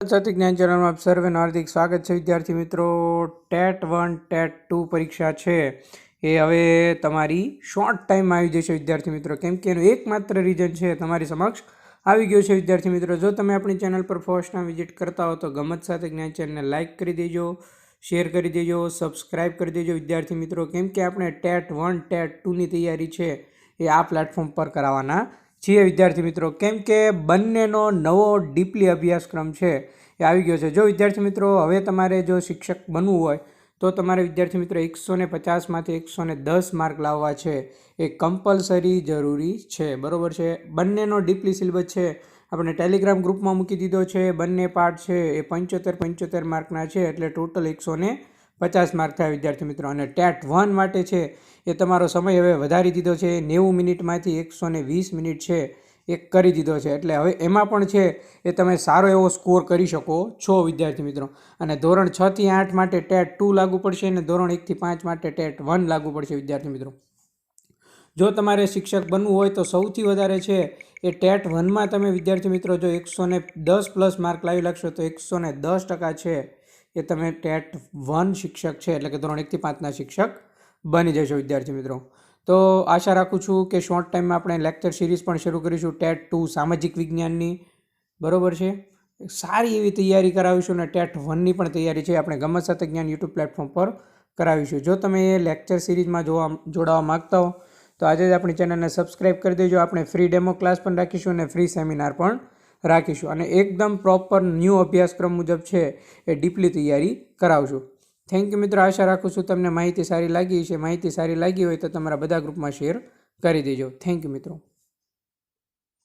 સાથે જ્ઞાન ચેનલમાં આપ સર્વેનું હાર્દિક સ્વાગત છે. વિદ્યાર્થી મિત્રો, ટેટ વન, ટેટ ટુ પરીક્ષા છે. એ હવે તમારી શોર્ટ ટાઈમમાં આવી જશે વિદ્યાર્થી મિત્રો. કેમ કે એનું એકમાત્ર રીઝન છે તમારી સમક્ષ આવી ગયો છે વિદ્યાર્થી મિત્રો. જો તમે આપણી ચેનલ પર ફર્સ્ટ ટાઈમ વિઝિટ કરતા હો તો ગમત સાથે જ્ઞાન ચેનલને લાઇક કરી દેજો શેર કરી દેજો સબસ્ક્રાઇબ કરી દેજો વિદ્યાર્થી મિત્રો. કેમ કે આપણે ટેટ વન, ટેટ ટુની તૈયારી છે એ આ પ્લેટફોર્મ પર કરાવવાના છીએ વિદ્યાર્થી મિત્રો, કેમ કે બંનેનો નવો ડીપલી અભ્યાસક્રમ છે એ આવી ગયો છે. જો વિદ્યાર્થી મિત્રો, હવે તમારે જો શિક્ષક બનવું હોય, તો તમારે વિદ્યાર્થી મિત્રો એકસો ને પચાસમાંથી એકસો ને દસ માર્ક લાવવા છે. એ કમ્પલસરી જરૂરી છે. બરાબર છે? બંનેનો ડીપલી સિલેબસ છે. આપણે ટેલિગ્રામ ગ્રુપમાં મૂકી દીધો છે. બંને પાર્ટ છે. એ પંચોતેર પંચોતેર માર્કના છે. એટલે ટોટલ એકસો ને પચાસ માર્ક થયા વિદ્યાર્થી મિત્રો. અને ટેટ વન માટે છે, એ તમારો સમય હવે વધારી દીધો છે. નેવું મિનિટમાંથી એકસો ને વીસ મિનિટ છે એ કરી દીધો છે. એટલે હવે એમાં પણ છે, એ તમે સારો એવો સ્કોર કરી શકો છો વિદ્યાર્થી મિત્રો. અને ધોરણ છ થી આઠ માટે ટેટ ટુ લાગુ પડશે અને ધોરણ એકથી પાંચ માટે ટેટ વન લાગુ પડશે વિદ્યાર્થી મિત્રો. જો તમારે શિક્ષક બનવું હોય તો સૌથી વધારે છે, એ ટેટ વનમાં તમે વિદ્યાર્થી મિત્રો જો એકસો દસ પ્લસ માર્ક લાવી લાગશો તો એકસો દસ ટકા છે. એ તમે ટેટ વન શિક્ષક છે, એટલે કે ધોરણ એકથી પાંચના શિક્ષક બની જશો, વિદ્યાર્થી મિત્રો. તો આશા રાખું છું કે શોર્ટ ટાઈમમાં આપણે લેક્ચર સિરીઝ પણ શરૂ કરીશું. ટેટ ટુ સામાજિક વિજ્ઞાનની. બરોબર છે? સારી એવી તૈયારી કરાવીશું અને ટેટ વનની પણ તૈયારી છે આપણે ગમત સાથે જ્ઞાન યુટ્યુબ પ્લેટફોર્મ પર કરાવીશું. જો તમે એ લેક્ચર સિરીઝમાં જોવા, જોડાવા માગતા હો, તો આજે જ આપણી ચેનલને સબસ્ક્રાઈબ કરી દેજો. આપણે ફ્રી ડેમો ક્લાસ પણ રાખીશું અને ફ્રી સેમિનાર પણ રાખીશું અને એકદમ પ્રોપર ન્યૂ અભ્યાસક્રમ મુજબ છે એ ડીપલી તૈયારી કરાવશું. થેન્ક યુ મિત્રો, આશા રાખું છું તમને માહિતી સારી લાગી છે માહિતી સારી લાગી હોય તો તમારા બધા ગ્રુપમાં શેર કરી દેજો. થેન્ક યુ મિત્રો.